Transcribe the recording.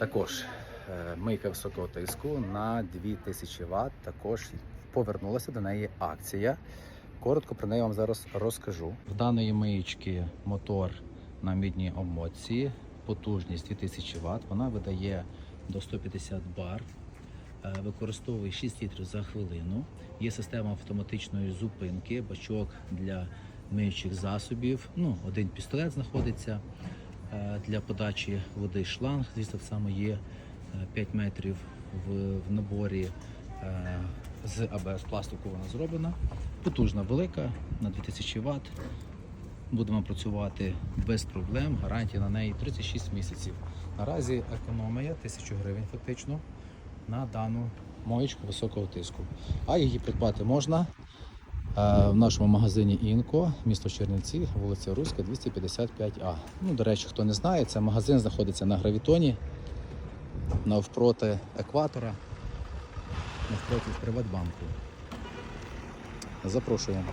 Також е, мийка високого тиску на 2000 Вт. Також повернулася до неї акція. Коротко про неї вам зараз розкажу. В даної миючки мотор на мідній обмотці, потужність 2000 Вт. Вона видає до 150 бар. Е, Використовує 6 літрів за хвилину. Є система автоматичної зупинки, бачок для миючих засобів. Ну, один пістолет знаходиться для подачі води шланг. Звісно, так є е, 5 метрів в, в наборі е, з АБС пластику вона зроблена. Потужна, велика на 2000 Вт. Будемо працювати без проблем. Гарантія на неї 36 місяців. Наразі економія 1000 гривень фактично на дану моєчку високого тиску. А її придбати можна е, в нашому магазині Інко, місто Чернівці, вулиця Руська, 255А. Ну, до речі, хто не знає, це магазин знаходиться на гравітоні, навпроти екватора, навпроти Приватбанку. Запрошуємо.